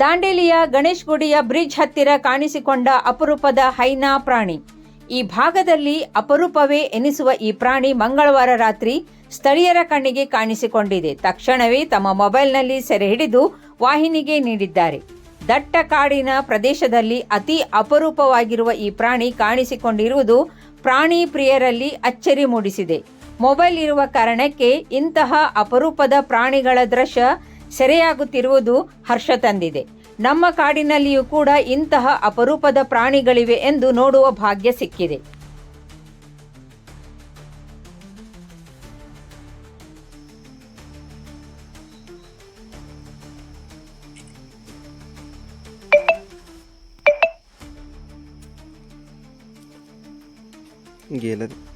ದಾಂಡೇಲಿಯ ಗಣೇಶ್ ಗುಡಿಯ ಬ್ರಿಡ್ಜ್ ಹತ್ತಿರ ಕಾಣಿಸಿಕೊಂಡ ಅಪರೂಪದ ಹೈನಾ ಪ್ರಾಣಿ. ಈ ಭಾಗದಲ್ಲಿ ಅಪರೂಪವೇ ಎನಿಸುವ ಈ ಪ್ರಾಣಿ ಮಂಗಳವಾರ ರಾತ್ರಿ ಸ್ಥಳೀಯರ ಕಣ್ಣಿಗೆ ಕಾಣಿಸಿಕೊಂಡಿದೆ. ತಕ್ಷಣವೇ ತಮ್ಮ ಮೊಬೈಲ್ನಲ್ಲಿ ಸೆರೆ ಹಿಡಿದು ವಾಹಿನಿಗೆ ನೀಡಿದ್ದಾರೆ. ದಟ್ಟ ಕಾಡಿನ ಪ್ರದೇಶದಲ್ಲಿ ಅತಿ ಅಪರೂಪವಾಗಿರುವ ಈ ಪ್ರಾಣಿ ಕಾಣಿಸಿಕೊಂಡಿರುವುದು ಪ್ರಾಣಿ ಪ್ರಿಯರಲ್ಲಿ ಅಚ್ಚರಿ ಮೂಡಿಸಿದೆ. ಮೊಬೈಲ್ ಇರುವ ಕಾರಣಕ್ಕೆ ಇಂತಹ ಅಪರೂಪದ ಪ್ರಾಣಿಗಳ ದೃಶ್ಯ ಸೆರೆಯಾಗುತ್ತಿರುವುದು ಹರ್ಷ ತಂದಿದೆ. ನಮ್ಮ ಕಾಡಿನಲ್ಲಿಯೂ ಕೂಡ ಇಂತಹ ಅಪರೂಪದ ಪ್ರಾಣಿಗಳಿವೆ ಎಂದು ನೋಡುವ ಭಾಗ್ಯ ಸಿಕ್ಕಿದೆ. गेलं